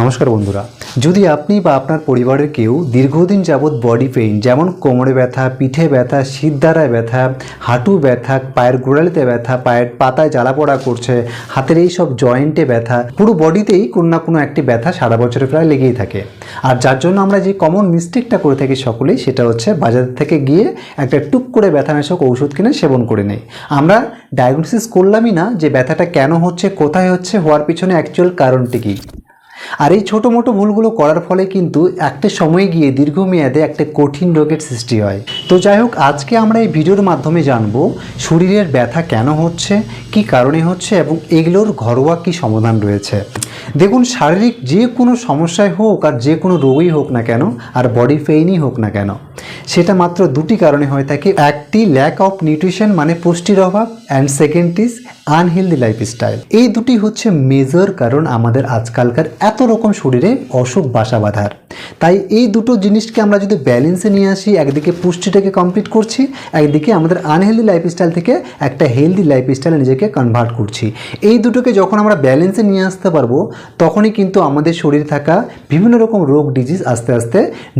নমস্কার বন্ধুরা। যদি আপনি বা আপনার পরিবারের কেউ দীর্ঘদিন যাবৎ বডি পেইন যেমন কোমরে ব্যথা, পিঠে ব্যথা শীতদারায় ব্যথা, হাঁটু ব্যথা, পায়ের গোড়ালিতে ব্যথা, পায়ের পাতায় জ্বালা পোড়া করছে, হাতের এই সব জয়েন্টে ব্যথা, পুরো বডিতেই কোনো না কোনো একটি ব্যথা সারা বছরে প্রায় লেগেই থাকে। আর যার জন্য আমরা যে কমন মিস্টেকটা করে থাকি সকলেই, সেটা হচ্ছে বাজার থেকে গিয়ে একটা টুক করে ব্যথানাশক ঔষধ কিনে সেবন করে নেই। আমরা ডায়াগনোসিস করলামই না যে ব্যথাটা কেন হচ্ছে, কোথায় হচ্ছে, হওয়ার পিছনে অ্যাকচুয়াল কারণটি কী। আর এই ছোটো মোটো ভুলগুলো করার ফলে কিন্তু একটা সময় গিয়ে দীর্ঘমেয়াদে একটা কঠিন রোগের সৃষ্টি হয়। তো যাই হোক, আজকে আমরা এই ভিডিওর মাধ্যমে জানব শরীরের ব্যথা কেন হচ্ছে, কি কারণে হচ্ছে এবং এগুলোর ঘরোয়া কি সমাধান রয়েছে। দেখুন, শারীরিক যে কোনো সমস্যায় হোক আর যে কোনো রোগই হোক না কেন, আর বডি পেইনই হোক না কেন সেটা মাত্র দুটি কারণে হয়ে থাকে। একটি ল্যাক অফ নিউট্রিশন মানে পুষ্টির অভাব and second is unhealthy lifestyle এই দুটি হচ্ছে মেজর কারণ আমাদের আজকালকার এত রকম শরীরে অসুখ, বাসা বাঁধার। তাই এই দুটো জিনিসকে আমরা যদি ব্যালেন্সে নিয়ে আসি, একদিকে পুষ্টিটাকে কমপ্লিট করছি, একদিকে আমাদের আনহেলদি লাইফস্টাইল থেকে একটা হেলদি লাইফস্টাইলে নিজেকে কনভার্ট করছি। এই দুটোকে যখন আমরা ব্যালেন্সে নিয়ে আসতে পারব, তখনই কিন্তু আমাদের শরীরে থাকা বিভিন্ন রকম রোগ ডিজিজ আস্তে আস্তে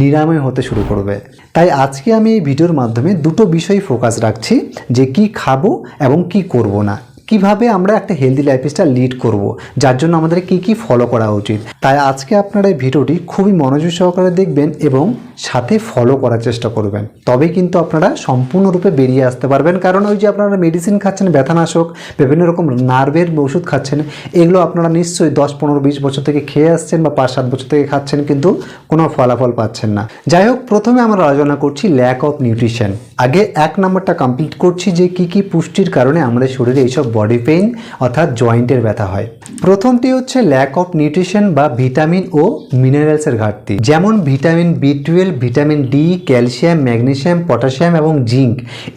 নিরাময় হতে শুরু করবে। তাই আজকে আমি এই ভিডিওর মাধ্যমে দুটো বিষয় ফোকাস রাখছি যে কি খাব এবং কি করব না। কীভাবে আমরা একটা হেলদি লাইফস্টাইল লিড করব? যার জন্য আমাদের কি কি ফলো করা উচিত? তাই আজকে আপনারা এই ভিডিওটি খুবই মনোযোগ সহকারে দেখবেন এবং সাথে ফলো করার চেষ্টা করবেন। তবে কিন্তু আপনারা সম্পূর্ণরূপে বেরিয়ে আসতে পারবেন। কারণ ওই যে আপনারা মেডিসিন খাচ্ছেন, ব্যথানাশক, বিভিন্ন রকম নার্ভের ওষুধ খাচ্ছেন, এগুলো আপনারা নিশ্চয়ই দশ, পনেরো, বিশ বছর থেকে খেয়ে আসছেন বা পাঁচ, সাত বছর থেকে খাচ্ছেন, কিন্তু কোনো ফলাফল পাচ্ছেন না। যাই হোক, প্রথমে আমরা আলোচনা করছি ল্যাক অফ নিউট্রিশন আগে এক নম্বরটা কমপ্লিট করছি যে কি কি পুষ্টির কারণে আমাদের শরীরে এইসব বডি পেইন অর্থাৎ জয়েন্টের ব্যথা হয়। প্রথমটি হচ্ছে ল্যাক অফ নিউট্রিশন বা ভিটামিন ও মিনারেলসের ঘাটতি। যেমন vitamin B twelve vitamin D calcium magnesium potassium এবং জিঙ্ক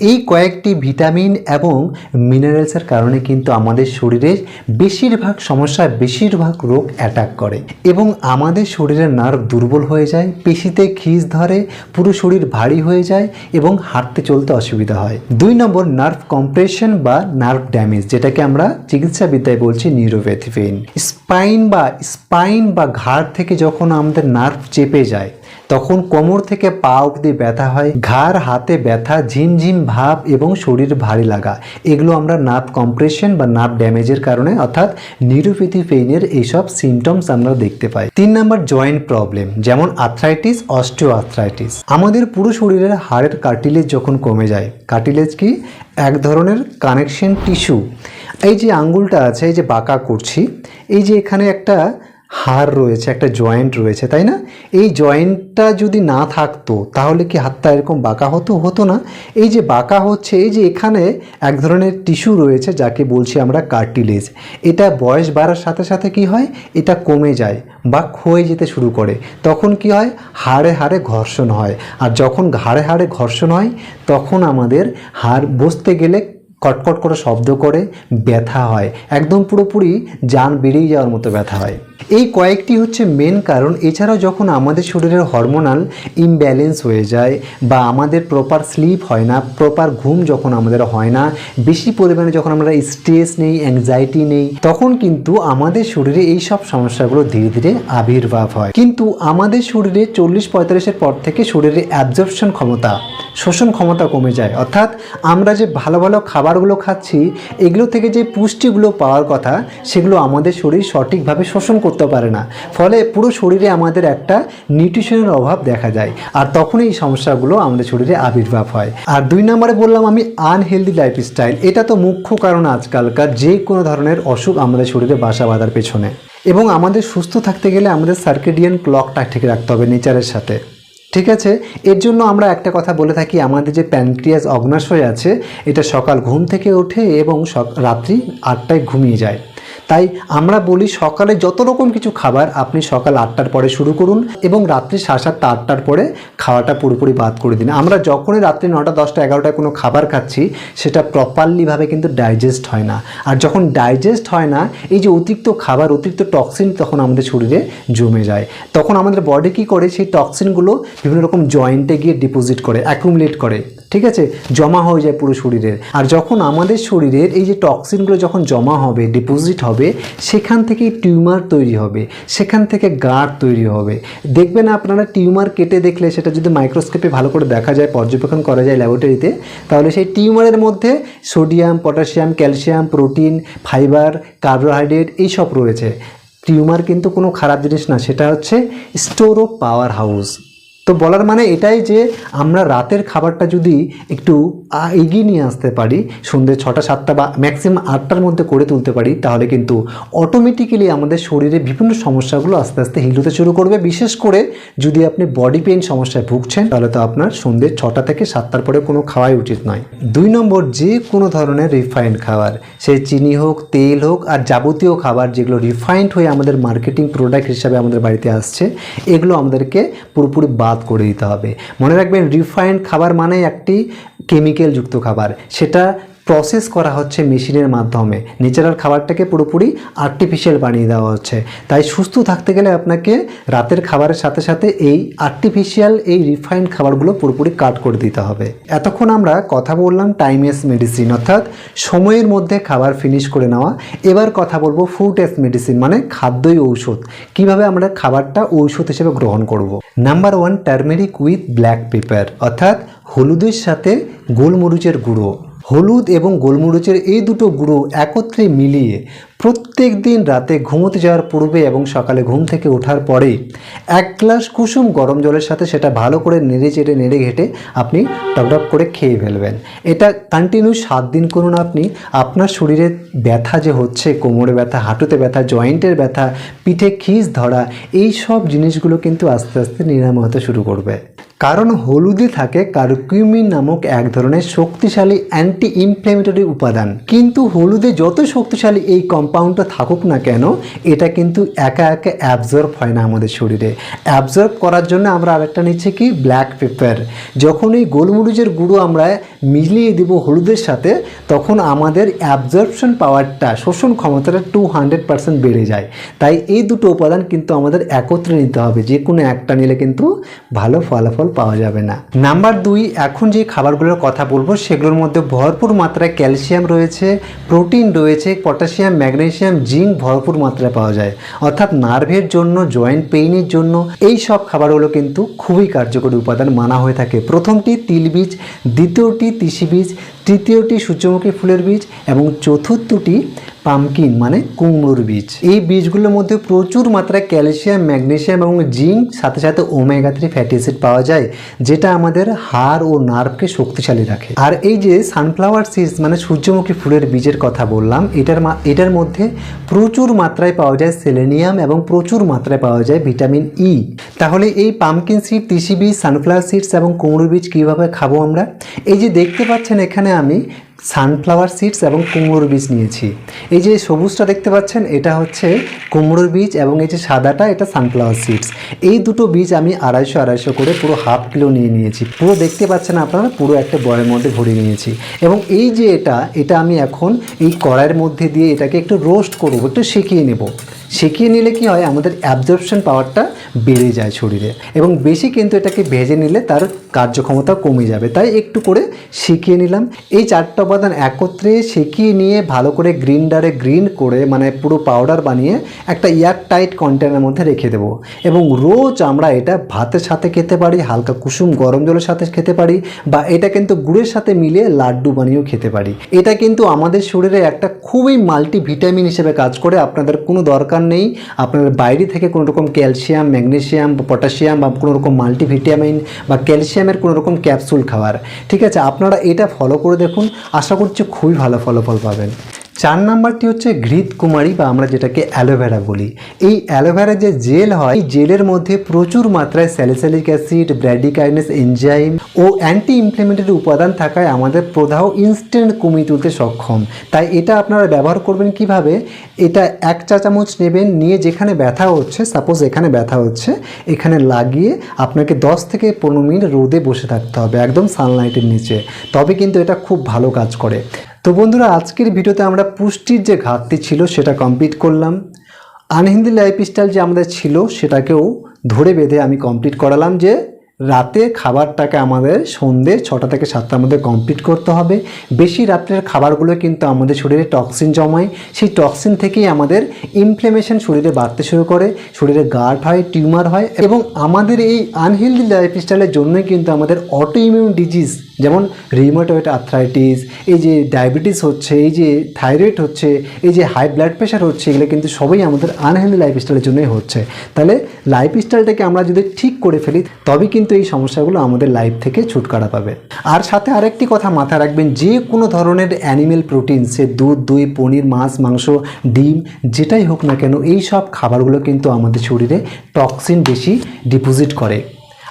এই কয়েকটি ভিটামিন এবং মিনারেলসের কারণে কিন্তু আমাদের শরীরে বেশিরভাগ সমস্যা, বেশিরভাগ রোগ অ্যাটাক করে। এবং আমাদের শরীরের নার্ভ দুর্বল হয়ে যায়, পেশিতে খিজ ধরে, পুরো শরীর ভারী হয়ে যায় এবং হাঁটতে চলতে অসুবিধা হয়। দুই নম্বর নার্ভ কম্প্রেশন বা নার্ভ ড্যামেজ যেটাকে আমরা চিকিৎসাবিদ্যায় বলছি নিউরোপ্যাথি পেইন স্পাইন বা স্পাইন বা ঘাড় থেকে যখন আমাদের নার্ভ চেপে যায় তখন কোমর থেকে পা অবধি ব্যথা হয়, ঘাড়, হাতে ব্যথা, ঝিমঝিম ভাব এবং শরীর ভারী লাগা। এগুলো আমরা নার্ভ কম্প্রেশন বা নার্ভ ড্যামেজের কারণে অর্থাৎ নিউরোপ্যাথি পেইনের এইসব সিমটমস আমরা দেখতে পাই। তিন নম্বর জয়েন্ট প্রবলেম যেমন আর্থ্রাইটিস অস্টিও আর্থ্রাইটিস আমাদের পুরো শরীরের হাড়ের কার্টিলেজ যখন কমে যায় কার্টিলেজ কি? এক ধরনের কানেকশন টিস্যু এই যে আঙ্গুলটা আছে, এই যে বাঁকা করছি, এই যে এখানে একটা হাড় রয়েছে, একটা জয়েন্ট রয়েছে, তাই না? এই জয়েন্টটা যদি না থাকতো, তাহলে কি হাতটা এরকম বাঁকা হতো? হতো না। এই যে বাঁকা হচ্ছে, এই যে এখানে এক ধরনের টিস্যু রয়েছে, যাকে বলছি আমরা কার্টিলেজ এটা বয়স বাড়ার সাথে সাথে কি হয়? এটা কমে যায় বা ক্ষয়ে যেতে শুরু করে। তখন কি হয়? হাড়ে হাড়ে ঘর্ষণ হয়। আর যখন ঘাড়ে হাড়ে ঘর্ষণ হয়, তখন আমাদের হাড় বসতে গেলে কটকট করে শব্দ করে ব্যথা হয়। একদম পুরোপুরি যান বেরিয়ে যাওয়ার মতো ব্যথা হয়। এই কয়েকটি হচ্ছে মেন কারণ। এছাড়াও যখন আমাদের শরীরের হরমোনাল ইমব্যালেন্স হয়ে যায় বা আমাদের প্রপার স্লিপ হয় না প্রপার ঘুম যখন আমাদের হয় না, বেশি পরিমাণে যখন আমরা স্ট্রেস নেই অ্যাংজাইটি নেই, তখন কিন্তু আমাদের শরীরে এই সব সমস্যাগুলো ধীরে ধীরে আবির্ভাব হয়। কিন্তু আমাদের শরীরে চল্লিশ পঁয়তাল্লিশের পর থেকে শরীরে অ্যাবজর্পশন ক্ষমতা, শোষণ ক্ষমতা কমে যায়। অর্থাৎ আমরা যে ভালো ভালো খাবারগুলো খাচ্ছি, এগুলো থেকে যে পুষ্টিগুলো পাওয়ার কথা, সেগুলো আমাদের শরীর সঠিকভাবে শোষণ করতে পারে না। ফলে পুরো শরীরে আমাদের একটা নিউট্রিশনের অভাব দেখা যায়। আর তখন এই সমস্যাগুলো আমাদের শরীরে আবির্ভাব হয়। আর দুই নম্বরে বললাম আমি আনহেলদি লাইফস্টাইল এটা তো মুখ্য কারণ আজকালকার যে কোনো ধরনের অসুখ আমাদের শরীরে বাসা বাঁধার পেছনে। এবং আমাদের সুস্থ থাকতে গেলে আমাদের সার্কেডিয়ান ক্লকটা ঠিক রাখতে হবে নেচারের সাথে। ঠিক আছে? এর জন্য আমরা একটা কথা বলে থাকি, আমাদের যে প্যানক্রিয়াস অগ্নাশয় আছে, এটা সকাল ঘুম থেকে ওঠে এবং রাত্রি আটটায় ঘুমিয়ে যায়। তাই আমরা বলি সকালে যত রকম কিছু খাবার আপনি সকাল আটটার পরে শুরু করুন এবং রাত্রি সাড়ে সাতটা, আটটার পরে খাওয়াটা পুরোপুরি বাদ করে দিন। আমরা যখনই রাত্রি নটা দশটা, এগারোটায় কোনো খাবার খাচ্ছি, সেটা প্রপারলিভাবে কিন্তু ডাইজেস্ট হয় না। আর যখন ডাইজেস্ট হয় না, এই যে অতিরিক্ত খাবার, অতিরিক্ত টক্সিন তখন আমাদের শরীরে জমে যায়। তখন আমাদের বডি কী করে? সেই টক্সিনগুলো বিভিন্ন রকম জয়েন্টে গিয়ে ডিপোজিট করে অ্যাকুমুলেট করে। ঠিক আছে? জমা হয়ে যায় পুরো শরীরের। আর যখন আমাদের শরীরের এই যে টক্সিনগুলো যখন জমা হবে ডিপোজিট হবে হবে, সেখান থেকেই টিউমার তৈরি হবে, সেখান থেকে গাঁট তৈরি হবে। দেখবেন আপনারা টিউমার কেটে দেখলে সেটা যদি মাইক্রোস্কোপে ভালো করে দেখা যায়, পর্যবেক্ষণ করা যায় ল্যাবরেটরিতে, তাহলে সেই টিউমারের মধ্যে sodium, potassium, calcium, protein, fibre, carbohydrate এইসব রয়েছে। টিউমার কিন্তু কোনো খারাপ জিনিস না, সেটা হচ্ছে স্টোর অফ পাওয়ার হাউস। তো বলার মানে এটাই যে আমরা রাতের খাবারটা যদি একটু এগিয়ে নিয়ে আসতে পারি সন্ধ্যে ছটা, সাতটা বা ম্যাক্সিমাম আটটার মধ্যে করে তুলতে পারি, তাহলে কিন্তু অটোমেটিক্যালি আমাদের শরীরে বিভিন্ন সমস্যাগুলো আস্তে আস্তে হিল হতে শুরু করবে। বিশেষ করে যদি আপনি বডি পেইন সমস্যায় ভুগছেন, তাহলে তো আপনার সন্ধ্যে ছটা থেকে সাতটার পরে কোনো খাওয়াই উচিত নয়। দুই নম্বর, যে কোনো ধরনের রিফাইন্ড খাবার, সে চিনি হোক, তেল হোক, আর যাবতীয় খাবার যেগুলো রিফাইন্ড হয়ে আমাদের মার্কেটিং প্রোডাক্ট হিসাবে আমাদের বাড়িতে আসছে, এগুলো আমাদেরকে পুরোপুরি বাদ করে দিতে হবে। মনে রাখবেন রিফাইন্ড খাবার মানে একটি কেমিক্যালযুক্ত খাবার। সেটা প্রসেস করা হচ্ছে মেশিনের মাধ্যমে। ন্যাচারাল খাবারটাকে পুরোপুরি আর্টিফিশিয়াল বানিয়ে দেওয়া হচ্ছে। তাই সুস্থ থাকতে গেলে আপনাকে রাতের খাবারের সাথে সাথে এই আর্টিফিশিয়াল এই রিফাইন্ড খাবারগুলো পুরোপুরি কাট করে দিতে হবে। এতক্ষণ আমরা কথা বললাম টাইমএস মেডিসিন অর্থাৎ সময়ের মধ্যে খাবার ফিনিশ করে নেওয়া। এবার কথা বলব ফুড এস মেডিসিন মানে খাদ্যই ঔষধ। কীভাবে আমরা খাবারটা ঔষধ হিসেবে গ্রহণ করব? Number one turmeric with black pepper অর্থাৎ হলুদের সাথে গোলমরিচের গুঁড়ো। হলুদ এবং গোলমরিচের এই দুটো গুঁড়ো একত্রে মিলিয়ে প্রত্যেক দিন রাতে ঘুমোতে যাওয়ার পূর্বে এবং সকালে ঘুম থেকে ওঠার পরে এক গ্লাস কুসুম গরম জলের সাথে সেটা ভালো করে নেড়ে চেড়ে, নেড়ে ঘেটে আপনি টকটক করে খেয়ে ফেলবেন। এটা কন্টিনিউ সাত দিন করুন আপনি। আপনার শরীরে ব্যথা যে হচ্ছে, কোমরে ব্যথা, হাঁটুতে ব্যথা জয়েন্টের ব্যথা, পিঠে খিস ধরা, এই সব জিনিসগুলো কিন্তু আস্তে আস্তে নিরাময় হতে শুরু করবে। কারণ হলুদে থাকে কার্কিউমিন নামক এক ধরনের শক্তিশালী অ্যান্টি ইনফ্লেমেটরি উপাদান। কিন্তু হলুদে যত শক্তিশালী এই কম্পাউন্ডটা থাকুক না কেন, এটা কিন্তু একা একা অ্যাবজর্ব হয় না আমাদের শরীরে। অ্যাবজর্ব করার জন্য আমরা আরেকটা নিচ্ছি কি? ব্ল্যাক পেপার যখন এই গোলমরিচের গুঁড়ো আমরা মিলিয়ে দিব হলুদের সাথে, তখন আমাদের অ্যাবজর্পশন পাওয়ারটা শোষণ ক্ষমতাটা টু হান্ড্রেড পার্সেন্ট বেড়ে যায়। তাই এই দুটো উপাদান কিন্তু আমাদের একত্রে নিতে হবে। যে কোনো একটা নিলে কিন্তু ভালো ফলাফল পাওয়া যাবে না। নাম্বার দুই, এখন যে খাবারগুলোর কথা বলব, সেগুলোর মধ্যে ভরপুর মাত্রায় ক্যালসিয়াম রয়েছে, প্রোটিন রয়েছে, পটাশিয়াম ম্যাগনেসিয়াম জিঙ্ক ভরপুর মাত্রায় পাওয়া যায়। অর্থাৎ নার্ভের জন্য জয়েন্ট পেইনের জন্য এই সব খাবারগুলো কিন্তু খুবই কার্যকরী উপাদান মানা হয়ে থাকে। প্রথমটি তিল বীজ, দ্বিতীয়টি তিসি বীজ, তৃতীয়টি সূর্যমুখী ফুলের বীজ এবং চতুর্থটি পামকিন মানে কুমড়োর বীজ। এই বীজগুলোর মধ্যে প্রচুর মাত্রায় ক্যালসিয়াম, ম্যাগনেসিয়াম এবং জিঙ্ক, সাথে সাথে ওমেগা থ্রি ফ্যাটি অ্যাসিড পাওয়া যায়, যেটা আমাদের হাড় ও নার্ভকে শক্তিশালী রাখে। আর এই যে সানফ্লাওয়ার সিডস মানে সূর্যমুখী ফুলের বীজের কথা বললাম, এটার এটার মধ্যে প্রচুর মাত্রায় পাওয়া যায় সেলেনিয়াম এবং প্রচুর মাত্রায় পাওয়া যায় ভিটামিন ই। তাহলে এই পামকিন সিড, তিসি বীজ, সানফ্লাওয়ার সিডস এবং কুমড়ো বীজ কীভাবে খাব আমরা? এই যে দেখতে পাচ্ছেন এখানে আমি সানফ্লাওয়ার সিডস এবং কুমড়োর বীজ নিয়েছি। এই যে সবুজটা দেখতে পাচ্ছেন, এটা হচ্ছে কুমড়োর বীজ এবং এই যে সাদাটা, এটা সানফ্লাওয়ার সিডস। এই দুটো বীজ আমি আড়াইশো আড়াইশো করে পুরো হাফ কিলো নিয়ে নিয়েছি। পুরো দেখতে পাচ্ছেন আপনারা, পুরো একটা বয়ের মধ্যে ভরে নিয়েছি। এবং এই যে এটা এটা আমি এখন এই কড়াইয়ের মধ্যে দিয়ে এটাকে একটু রোস্ট করব, একটু সেকিয়ে নেব। সেকিয়ে নিলে কি হয়? আমাদের অ্যাবজর্পশন পাওয়ারটা বেড়ে যায় শরীরে এবং বেশি কিন্তু এটাকে ভেজে নিলে তার কার্যক্ষমতা কমে যাবে। তাই একটু করে সেকিয়ে নিলাম। এই চারটা উপাদান একত্রে সেকিয়ে নিয়ে ভালো করে গ্রিন্ডারে গ্রিন করে মানে পুরো পাউডার বানিয়ে একটা এয়ার টাইট কন্টেনারের মধ্যে রেখে দেবো এবং রোজ আমরা এটা ভাতের সাথে খেতে পারি, হালকা কুসুম গরম জলের সাথে খেতে পারি বা এটা কিন্তু গুড়ের সাথে মিলিয়ে লাড্ডু বানিয়েও খেতে পারি। এটা কিন্তু আমাদের শরীরে একটা খুবই মাল্টি ভিটামিন হিসেবে কাজ করে। আপনাদের কোনো দরকার নেই। আপনার বাইরে থেকে কোনো রকম ক্যালসিয়াম ম্যাগনেশিয়াম বা পটাশিয়াম বা কোনো রকম মাল্টিভিটামিন বা ক্যালসিয়ামের কোনো রকম ক্যাপসুল খাওয়ার। ঠিক আছে, আপনারা এটা ফলো করে দেখুন। আশা করছি খুবই ভালো ফলাফল পাবেন। চার নাম্বারটি হচ্ছে ঘৃত কুমারী বা আমরা যেটাকে অ্যালোভেরা বলি। এই অ্যালোভেরা যে জেল হয়, এই জেলের মধ্যে প্রচুর মাত্রায় স্যালিসালিক অ্যাসিড ব্র্যাডিকাইনেস এনজাইম ও অ্যান্টি ইনফ্লেমেটরি উপাদান থাকায় আমাদের প্রদাহ ইনস্ট্যান্ট কমিয়ে তুলতে সক্ষম। তাই এটা আপনারা ব্যবহার করবেন কীভাবে? এটা এক চা চামচ নেবেন, নিয়ে যেখানে ব্যথা হচ্ছে সাপোজ এখানে ব্যথা হচ্ছে, এখানে লাগিয়ে আপনাকে 10 থেকে পনেরো মিনিট রোদে বসে থাকতে হবে, একদম সানলাইটের নিচে। তবে কিন্তু এটা খুব ভালো কাজ করে। তো বন্ধুরা, আজকের ভিডিওতে আমরা পুষ্টির যে ঘাটতি ছিল সেটা কমপ্লিট করলাম। আনহেলদি লাইফস্টাইল যে আমাদের ছিল সেটাকেও ধরে বেঁধে আমি কমপ্লিট করালাম যে রাতে খাবারটাকে আমাদের সন্ধে ছটা থেকে সাতটার মধ্যে কমপ্লিট করতে হবে। বেশি রাত্রের খাবারগুলো কিন্তু আমাদের শরীরে টক্সিন জমায়। সেই টক্সিন থেকেই আমাদের ইনফ্লেমেশন শরীরে বাড়তে শুরু করে। শরীরে গার্ড হয় টিউমার হয় এবং আমাদের এই আনহেলদি লাইফস্টাইলের জন্যই কিন্তু আমাদের অটো ইমিউন ডিজিজ যেমন রিমোটয়েড আর্থ্রাইটিস এই যে ডায়াবেটিস হচ্ছে, এই যে থাইরয়েড হচ্ছে, এই যে হাই ব্লাড প্রেশার হচ্ছে, এগুলো কিন্তু সবই আমাদের আনহেলদি লাইফস্টাইলের জন্যই হচ্ছে। তাহলে লাইফস্টাইলটাকে আমরা যদি ঠিক করে ফেলি তবে কিন্তু এই সমস্যাগুলো আমাদের লাইফ থেকে ছুটকারা পাবে। আর সাথে আরেকটি কথা মাথায় রাখবেন, যে কোনো ধরনের অ্যানিমেল প্রোটিন সে দুধ, দই, পনির, মাছ, মাংস, ডিম, যেটাই হোক না কেন, এই সব খাবারগুলো কিন্তু আমাদের শরীরে টক্সিন বেশি ডিপোজিট করে।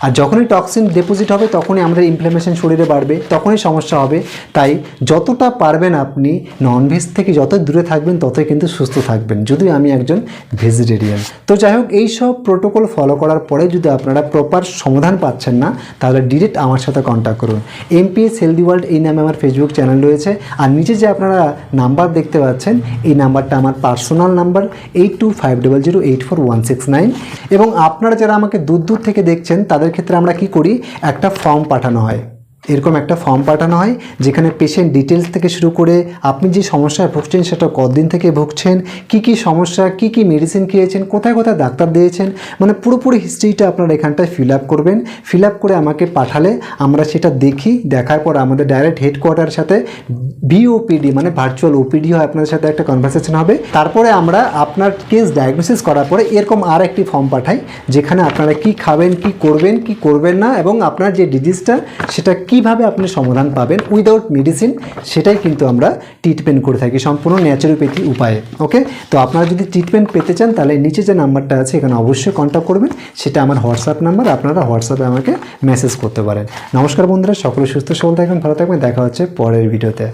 আর যখনই টক্সিন ডিপোজিট হবে, তখনই আমাদের ইনফ্লামেশন শরীরে বাড়বে, তখনই সমস্যা হবে। তাই যতটা পারবেন আপনি ননভেজ থেকে যত দূরে থাকবেন, ততই কিন্তু সুস্থ থাকবেন। যদিও আমি একজন ভেজিটেরিয়ান তো যাই হোক, এই সব প্রোটোকল ফলো করার পরে যদি আপনারা প্রপার সমাধান পাচ্ছেন না, তাহলে ডিরেক্ট আমার সাথে কন্ট্যাক্ট করুন। এমপিএস হেলদি ওয়ার্ল্ড এই নামে আমার ফেসবুক চ্যানেল রয়েছে। আর নিচে যে আপনারা নাম্বার দেখতে পাচ্ছেন, এই নাম্বারটা আমার personal number eight two five double zero eight four one six nine এবং আপনারা যারা আমাকে দূর দূর থেকে দেখছেন, তাদের ক্ষেত্রে আমরা কি করি? একটা ফর্ম পাঠানো হয়। এরকম একটা ফর্ম পাঠানো হয়, যেখানে পেশেন্ট ডিটেলস থেকে শুরু করে আপনি যে সমস্যায় ভুগছেন সেটা কতদিন থেকে ভুগছেন, কি কি সমস্যা, কি কি মেডিসিন খেয়েছেন, কোথায় কোথায় ডাক্তার দিয়েছেন মানে পুরোপুরি হিস্ট্রিটা আপনারা এখানটায় ফিল আপ করবেন। ফিল আপ করে আমাকে পাঠালে আমরা সেটা দেখি, দেখার পর আমাদের ডাইরেক্ট হেডকোয়ার্টার সাথে বিওপিডি মানে ভার্চুয়াল ওপিডি হয় আপনাদের সাথে একটা কনভারসেশন হবে। তারপরে আমরা আপনার কেস ডায়াগনোসিস করার পরে এরকম আর একটি ফর্ম পাঠাই, যেখানে আপনারা কি খাবেন, কি করবেন কি করবেন না, এবং আপনার যে ডিজিজটা সেটা কীভাবে আপনি সমাধান পাবেন উইদাউট মেডিসিন সেটাই কিন্তু আমরা ট্রিটমেন্ট করে থাকি সম্পূর্ণ ন্যাচারোপ্যাথি উপায়ে ওকে তো আপনারা যদি ট্রিটমেন্ট পেতে চান, তাহলে নিচে যে নাম্বারটা আছে, এখানে অবশ্যই কন্ট্যাক্ট করবেন। সেটা আমার হোয়াটসঅ্যাপ নাম্বার, আপনারা হোয়াটসঅ্যাপে আমাকে মেসেজ করতে পারেন। নমস্কার বন্ধুরা, সকলে সুস্থ, সবল থাকবেন, ভালো থাকবেন। দেখা হচ্ছে পরের ভিডিওতে